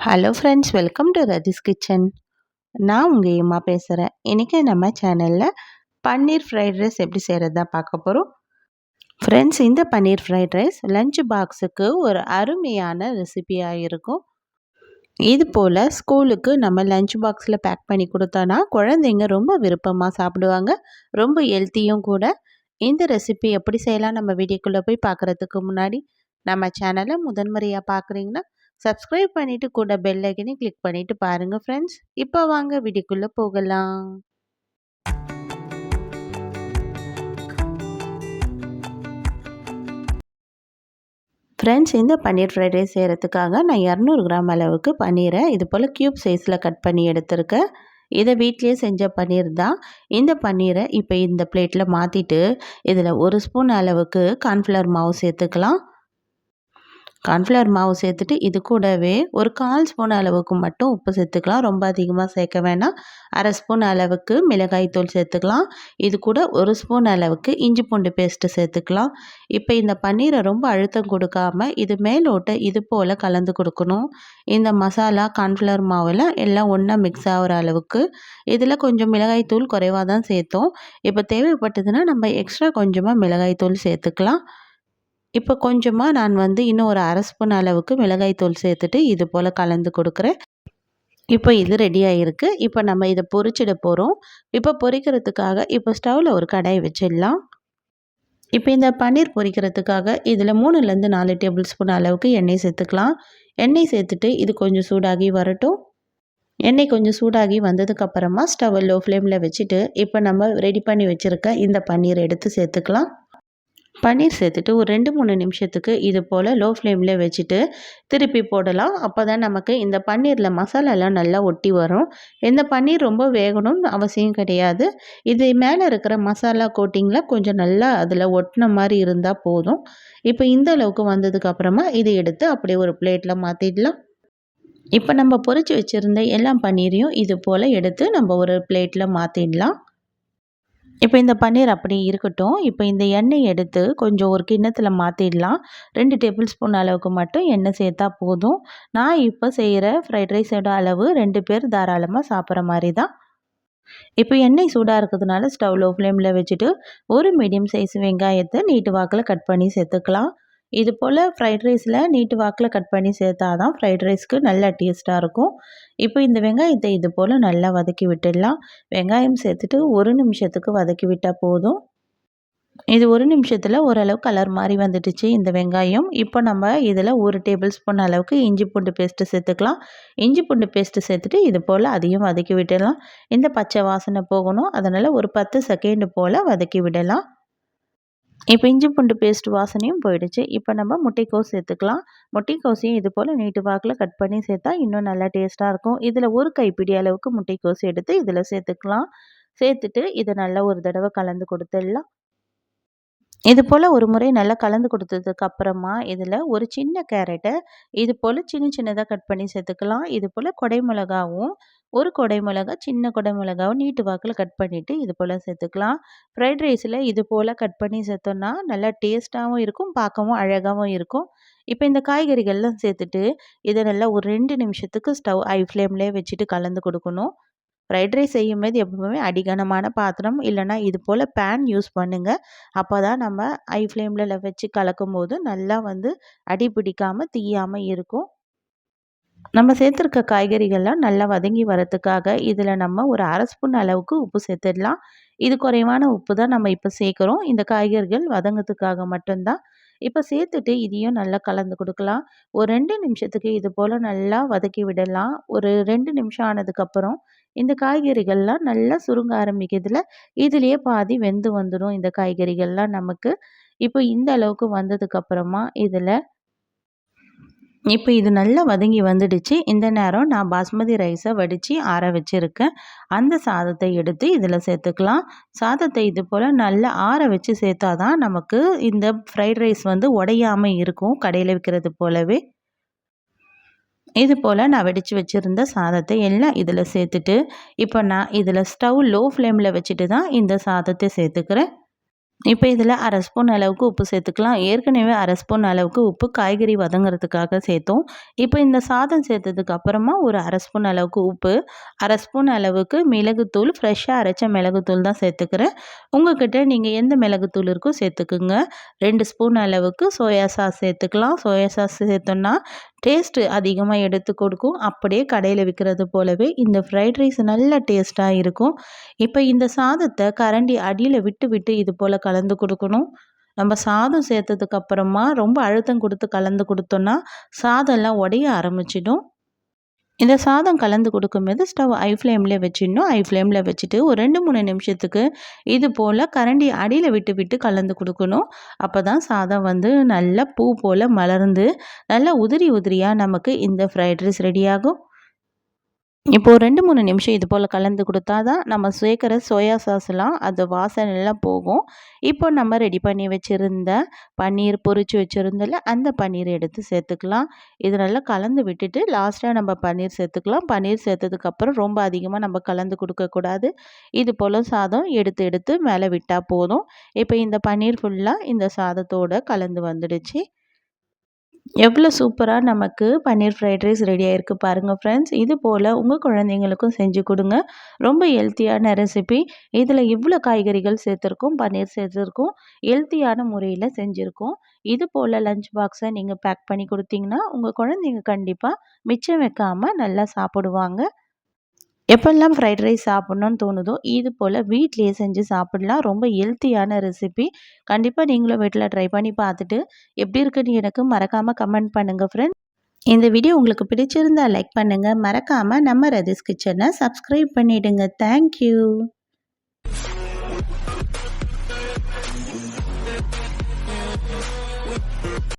Hello friends welcome to Rathi's kitchen நான் உங்கள் ஏமா பேசுகிறேன் இன்றைக்கி நம்ம சேனலில் பன்னீர் ஃப்ரைட் ரைஸ் எப்படி செய்கிறது தான் பார்க்க போகிறோம் ஃப்ரெண்ட்ஸ் இந்த பன்னீர் ஃப்ரைட் ரைஸ் லஞ்ச் பாக்ஸுக்கு ஒரு அருமையான ரெசிபியாக இருக்கும். இது போல் ஸ்கூலுக்கு நம்ம லஞ்ச் பாக்ஸில் பேக் பண்ணி கொடுத்தோன்னா குழந்தைங்க ரொம்ப விருப்பமாக சாப்பிடுவாங்க. ரொம்ப ஹெல்த்தியும் கூட. இந்த ரெசிபி எப்படி செய்யலாம் நம்ம வீடியோக்குள்ளே போய் பார்க்குறதுக்கு முன்னாடி நம்ம சேனலை முதன்முறையாக பார்க்குறீங்கன்னா சப்ஸ்கிரைப் பண்ணிவிட்டு கூட பெல் ஐக்கனை கிளிக் பண்ணிவிட்டு பாருங்கள் ஃப்ரெண்ட்ஸ் இப்போ வாங்க வீடியோக்குள்ளே போகலாம். ஃப்ரெண்ட்ஸ் இந்த பன்னீர் ஃப்ரைட் ரைஸ் செய்கிறதுக்காக நான் இரநூறு கிராம் அளவுக்கு பன்னீரை இது போல் க்யூப் சைஸில் கட் பண்ணி எடுத்திருக்கேன். இதை வீட்லேயே செஞ்ச பன்னீர் தான். இந்த பன்னீரை இப்போ இந்த பிளேட்டில் மாற்றிட்டு இதில் ஒரு ஸ்பூன் அளவுக்கு கார்ன்ஃப்ளவர் மாவு சேர்த்துக்கலாம். கார்ன்ஃப்ளவர் மாவு சேர்த்துட்டு இது கூடவே ஒரு கால் ஸ்பூன் அளவுக்கு மட்டும் உப்பு சேர்த்துக்கலாம். ரொம்ப அதிகமாக சேர்க்க வேணாம். அரை ஸ்பூன் அளவுக்கு மிளகாய் தூள் சேர்த்துக்கலாம். இது கூட ஒரு ஸ்பூன் அளவுக்கு இஞ்சி பூண்டு பேஸ்ட்டு சேர்த்துக்கலாம். இப்போ இந்த பன்னீரை ரொம்ப அழுத்தம் கொடுக்காம இது மேலோட்ட இது போல் கலந்து கொடுக்கணும். இந்த மசாலா கார்ன்ஃப்ளவர் மாவில் எல்லாம் ஒன்றா மிக்ஸ் ஆகிற அளவுக்கு இதில் கொஞ்சம் மிளகாய் தூள் குறைவாக தான் சேர்த்தோம். இப்போ தேவைப்பட்டதுன்னா நம்ம எக்ஸ்ட்ரா கொஞ்சமாக மிளகாய்த்தூள் சேர்த்துக்கலாம். இப்போ கொஞ்சமாக நான் வந்து இன்னும் ஒரு அரை ஸ்பூன் அளவுக்கு மிளகாய் தூள் சேர்த்துட்டு இது போல் கலந்து கொடுக்குறேன். இப்போ இது ரெடி ஆகிருக்கு இப்போ நம்ம இதை பொறிச்சிட போகிறோம் இப்போ பொரிக்கிறதுக்காக இப்போ ஸ்டவ்வில் ஒரு கடாய் வச்சிடலாம். இப்போ இந்த பன்னீர் பொரிக்கிறதுக்காக இதில் மூணுலேருந்து நாலு டேபிள் ஸ்பூன் அளவுக்கு எண்ணெய் சேர்த்துக்கலாம். எண்ணெய் சேர்த்துட்டு இது கொஞ்சம் சூடாகி வரட்டும். எண்ணெய் கொஞ்சம் சூடாகி வந்ததுக்கப்புறமா ஸ்டவ் லோ ஃப்ளேமில் வச்சுட்டு இப்போ நம்ம ரெடி பண்ணி வச்சுருக்க இந்த பன்னீர் எடுத்து சேர்த்துக்கலாம். பன்னீர் சேர்த்துட்டு ஒரு ரெண்டு மூணு நிமிஷத்துக்கு இது போல் லோ ஃப்ளேமில் வச்சுட்டு திருப்பி போடலாம். அப்போ தான் நமக்கு இந்த பன்னீரில் மசாலாலாம் நல்லா ஒட்டி வரும். இந்த பன்னீர் ரொம்ப வேகணும்னு அவசியம் கிடையாது. இது மேலே இருக்கிற மசாலா கோட்டிங்கில் கொஞ்சம் நல்லா அதில் ஒட்டின மாதிரி இருந்தால் போதும். இப்போ இந்த அளவுக்கு வந்ததுக்கப்புறமா இதை எடுத்து அப்படியே ஒரு பிளேட்டில் மாற்றிடலாம் இப்போ நம்ம பொறிச்சு வச்சுருந்த எல்லா பன்னீரையும் இது போல் எடுத்து நம்ம ஒரு பிளேட்டில் மாற்றிடலாம் இப்போ இந்த பன்னீர் அப்படி இருக்கட்டும். இப்போ இந்த எண்ணெய் எடுத்து கொஞ்சம் ஒரு கிண்ணத்தில் மாற்றிடலாம் ரெண்டு டேபிள் ஸ்பூன் அளவுக்கு மட்டும் எண்ணெய் சேர்த்தா போதும். நான் இப்போ செய்கிற ஃப்ரைட் ரைஸோட அளவு ரெண்டு பேர் தாராளமாக சாப்பிட்ற மாதிரி தான். இப்போ எண்ணெய் சூடாக இருக்கிறதுனால ஸ்டவ் லோ ஃப்ளேமில் வச்சுட்டு ஒரு மீடியம் சைஸ் வெங்காயத்தை நீட்டு வாக்கில் கட் பண்ணி சேர்த்துக்கலாம். இது போல் ஃப்ரைட் ரைஸில் நீட்டு வாக்கில் கட் பண்ணி சேர்த்தா தான் ஃப்ரைட் ரைஸ்க்கு நல்லா டேஸ்ட்டாக இருக்கும். இப்போ இந்த வெங்காயத்தை இது போல் நல்லா வதக்கி விட்டுடலாம். வெங்காயம் சேர்த்துட்டு ஒரு நிமிஷத்துக்கு வதக்கி விட்டால் போதும். இது ஒரு நிமிஷத்தில் ஓரளவு கலர் மாதிரி வந்துடுச்சு இந்த வெங்காயம். இப்போ நம்ம இதில் ஒரு டேபிள் ஸ்பூன் அளவுக்கு இஞ்சி பூண்டு பேஸ்ட்டு சேர்த்துக்கலாம். இஞ்சி பூண்டு பேஸ்ட்டு சேர்த்துட்டு இது போல் அதையும் வதக்கி விடலாம் இந்த பச்சை வாசனை போகணும். அதனால் ஒரு பத்து செகண்டு போல் வதக்கி விடலாம். இப்போ இஞ்சி பூண்டு பேஸ்ட் வாசனையும் போயிடுச்சு. இப்போ நம்ம முட்டைக்கோஸ் சேர்த்துக்கலாம். முட்டைக்கோசையும் இது போல் நீட்டு வாக்கில் கட் பண்ணி சேர்த்தா இன்னும் நல்லா டேஸ்ட்டாக இருக்கும். இதில் ஒரு கைப்பிடி அளவுக்கு முட்டைக்கோஸ் எடுத்து இதில் சேர்த்துக்கலாம். சேர்த்துட்டு இதை நல்லா ஒரு தடவை கலந்து கொடுத்துடலாம். இது போல் ஒரு முறை நல்லா கலந்து கொடுத்ததுக்கு அப்புறமா இதில் ஒரு சின்ன கேரட்டை இது போல் சின்ன சின்னதாக கட் பண்ணி சேர்த்துக்கலாம். இது போல் கொடை மிளகாவும் ஒரு கொடை மிளகா சின்ன கொடை மிளகாவும் நீட்டு வாக்கில் கட் பண்ணிவிட்டு இது போல் சேர்த்துக்கலாம். ஃப்ரைட் ரைஸில் இது போல் கட் பண்ணி சேர்த்தோன்னா நல்லா டேஸ்ட்டாகவும் இருக்கும் பார்க்கவும் அழகாகவும் இருக்கும். இப்போ இந்த காய்கறிகள்லாம் சேர்த்துட்டு இதை நல்லா ஒரு ரெண்டு நிமிஷத்துக்கு ஸ்டவ் ஐ ஃப்ளேம்லேயே வச்சுட்டு கலந்து கொடுக்கணும். ஃப்ரைட் ரைஸ் செய்யும்போது எப்பவுமே அடிகனமான பாத்திரம் இல்லைனா இது போல் பேன் யூஸ் பண்ணுங்கள் அப்போ தான் நம்ம ஐ ஃப்ளேமில் வச்சு கலக்கும் போது நல்லா வந்து அடி பிடிக்காமல் தீயாமல் இருக்கும். நம்ம சேர்த்துருக்க காய்கறிகள்லாம் நல்லா வதங்கி வரத்துக்காக இதில் நம்ம ஒரு அரை ஸ்பூன் அளவுக்கு உப்பு சேர்த்துடலாம். இது குறைவான உப்பு தான் நம்ம இப்போ சேர்க்குறோம். இந்த காய்கறிகள் வதங்கிறதுக்காக மட்டும்தான். இப்போ சேர்த்துட்டு இதையும் நல்லா கலந்து கொடுக்கலாம். ஒரு ரெண்டு நிமிஷத்துக்கு இது போல் நல்லா வதக்கி விடலாம். ஒரு ரெண்டு நிமிஷம் ஆனதுக்கப்புறம் இந்த காய்கறிகள்லாம் நல்லா சுருங்க ஆரம்பிக்கிறதுல இதுலேயே பாதி வெந்து வந்துடும் இந்த காய்கறிகள்லாம் நமக்கு. இப்போ இந்த அளவுக்கு வந்ததுக்கப்புறமா இதில் இப்போ இது நல்லா வதங்கி வந்துடுச்சு. இந்த நேரம் நான் பாஸ்மதி ரைஸை வடித்து ஆற வச்சுருக்கேன். அந்த சாதத்தை எடுத்து இதில் சேர்த்துக்கலாம். சாதத்தை இது போல் நல்லா ஆற வச்சு சேர்த்தா தான் நமக்கு இந்த ஃப்ரைட் ரைஸ் வந்து உடையாமல் இருக்கும் கடையில் விற்கிறது போலவே. இது போல் நான் வெடித்து வச்சுருந்த சாதத்தை எல்லாம் இதில் சேர்த்துட்டு இப்போ நான் இதில் ஸ்டவ் லோ ஃப்ளேமில் வச்சுட்டு தான் இந்த சாதத்தை சேர்த்துக்கிறேன். இப்போ இதில் அரை ஸ்பூன் அளவுக்கு உப்பு சேர்த்துக்கலாம். ஏற்கனவே அரை ஸ்பூன் அளவுக்கு உப்பு காய்கறி வதங்குறதுக்காக சேர்த்தோம். இப்போ இந்த சாதம் சேர்த்ததுக்கு அப்புறமா ஒரு அரை ஸ்பூன் அளவுக்கு உப்பு அரை ஸ்பூன் அளவுக்கு மிளகுத்தூள் ஃப்ரெஷ்ஷாக அரைச்ச மிளகுத்தூள் தான் சேர்த்துக்கிறேன். உங்கள்கிட்ட நீங்கள் எந்த மிளகுத்தூள் இருக்கோ சேர்த்துக்குங்க. ரெண்டு ஸ்பூன் அளவுக்கு சோயா சாஸ் சேர்த்துக்கலாம். சோயா சாஸ் சேர்த்தோன்னா டேஸ்ட்டு அதிகமாக எடுத்து கொடுக்கும். அப்படியே கடையில் விற்கிறது போலவே இந்த ஃப்ரைட் ரைஸ் நல்ல டேஸ்ட்டாக இருக்கும். இப்போ இந்த சாதத்தை கரண்டி அடியில் விட்டு விட்டு இது போல் கலந்து கொடுக்கணும். நம்ம சாதம் சேர்த்ததுக்கு அப்புறமா ரொம்ப அழுத்தம் கொடுத்து கலந்து கொடுத்தோன்னா சாதம்லாம் உடைய ஆரம்பிச்சிடும். இந்த சாதம் கலந்து கொடுக்கும்போது ஸ்டவ் ஐ ஃப்ளேமில் வச்சிடணும். ஐ ஃப்ளேமில் வச்சுட்டு ஒரு ரெண்டு மூணு நிமிஷத்துக்கு இது போல் கரண்டி அடியில் விட்டு விட்டு கலந்து கொடுக்கணும். அப்போ தான் சாதம் வந்து நல்லா பூ போல் மலர்ந்து நல்லா உதிரி உதிரியாக நமக்கு இந்த ஃப்ரைட் ரைஸ் ரெடியாகும் இப்போது ரெண்டு மூணு நிமிஷம் இது போல் கலந்து கொடுத்தா தான் நம்ம சேர்க்குற சோயா சாஸ்லாம் அது வாசனைலாம் போகும். இப்போ நம்ம ரெடி பண்ணி வச்சுருந்த பன்னீர் பொரித்து வச்சுருந்தல அந்த பன்னீர் எடுத்து சேர்த்துக்கலாம். இது நல்லா கலந்து விட்டுட்டு லாஸ்ட்டாக நம்ம பன்னீர் சேர்த்துக்கலாம். பன்னீர் சேர்த்ததுக்கப்புறம் ரொம்ப அதிகமாக நம்ம கலந்து கொடுக்கக்கூடாது இது போல் சாதம் எடுத்து எடுத்து மேலே விட்டால் போதும். இப்போ இந்த பன்னீர் ஃபுல்லாக இந்த சாதத்தோடு கலந்து வந்துடுச்சு. எவ்வளோ சூப்பராக நமக்கு பன்னீர் ஃப்ரைட் ரைஸ் ரெடி ஆகிருக்கு பாருங்கள் ஃப்ரெண்ட்ஸ் இது போல் உங்கள் குழந்தைங்களுக்கும் செஞ்சு கொடுங்க. ரொம்ப ஹெல்த்தியான ரெசிபி இதில் இவ்வளோ காய்கறிகள் சேர்த்துருக்கோம் பன்னீர் சேர்த்துருக்கோம் ஹெல்த்தியான முறையில் செஞ்சுருக்கோம். இது போல் லஞ்ச் பாக்ஸை நீங்கள் பேக் பண்ணி கொடுத்தீங்கன்னா உங்கள் குழந்தைங்க கண்டிப்பாக மிச்சம் வைக்காமல் நல்லா சாப்பிடுவாங்க. எப்பெல்லாம் ஃப்ரைட் ரைஸ் சாப்பிட்ணுன்னு தோணுதோ இது போல் வீட்லேயே செஞ்சு சாப்பிட்லாம். ரொம்ப ஹெல்த்தியான ரெசிபி கண்டிப்பாக நீங்களும் வீட்டில் ட்ரை பண்ணி பார்த்துட்டு எப்படி இருக்குன்னு எனக்கு மறக்காமல் கமெண்ட் பண்ணுங்கள் ஃப்ரெண்ட் இந்த வீடியோ உங்களுக்கு பிடிச்சிருந்தா லைக் பண்ணுங்கள் மறக்காமல் நம்ம ரதிஸ் கிச்சனை சப்ஸ்கிரைப் பண்ணிவிடுங்க தேங்க்யூ